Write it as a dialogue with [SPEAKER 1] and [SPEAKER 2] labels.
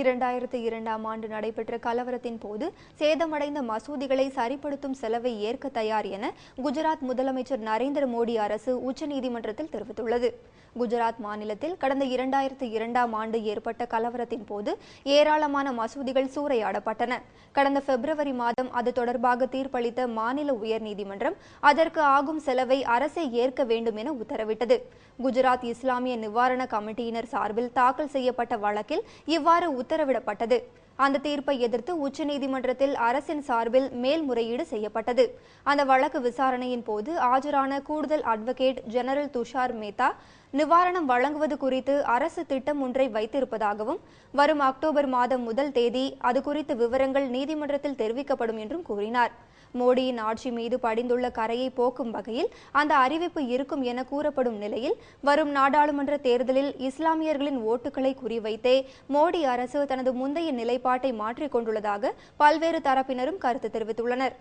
[SPEAKER 1] இரண்டாயிரத்தி இரண்டாம் ஆண்டு நடைபெற்ற கலவரத்தின் போது சேதமடைந்த மசூதிகளை சரிப்படுத்தும் செலவை ஏற்க தயார் என குஜராத் முதலமைச்சர் நரேந்திர மோடி அரசு உச்சநீதிமன்றத்தில் தெரிவித்துள்ளது. குஜராத் மாநிலத்தில் கடந்த இரண்டாயிரத்தி இரண்டாம் ஆண்டு ஏற்பட்ட கலவரத்தின் போது ஏராளமான மசூதிகள் சூறையாடப்பட்டன. கடந்த பிப்ரவரி மாதம் அது தொடர்பாக தீர்ப்பளித்த மாநில உயர்நீதிமன்றம் அதற்கு ஆகும் செலவை அரசே ஏற்க வேண்டும் என உத்தரவிட்டது. குஜராத் இஸ்லாமிய நிவாரண கமிட்டியினர் சார்பில் தாக்கல் செய்யப்பட்ட வழக்கில் இவ்வாறு உத்தரவிடப்பட்டது. அந்த தீர்ப்பை எதிர்த்து உச்சநீதிமன்றத்தில் அரசின் சார்பில் மேல்முறையீடு செய்யப்பட்டது. அந்த வழக்கு விசாரணையின் போது ஆஜரான கூடுதல் அட்வொகேட் ஜெனரல் துஷார் மேத்தா நிவாரணம் வழங்குவது குறித்து அரசு திட்டம் ஒன்றை வைத்திருப்பதாகவும் வரும் அக்டோபர் மாதம் முதல் தேதி அது குறித்த விவரங்கள் நீதிமன்றத்தில் தெரிவிக்கப்படும் என்றும் கூறினார். மோடியின் ஆட்சி மீது படிந்துள்ள கரையை போக்கும் வகையில் அந்த அறிவிப்பு இருக்கும் என கூறப்படும் நிலையில் வரும் நாடாளுமன்ற தேர்தலில் இஸ்லாமியர்களின் ஓட்டுகளை குறிவைத்தே மோடி அரசு தனது முந்தைய நிலை நிலைப்பாட்டை மாற்றிக் கொண்டுள்ளதாக பல்வேறு தரப்பினரும் கருத்து தெரிவித்துள்ளனர்.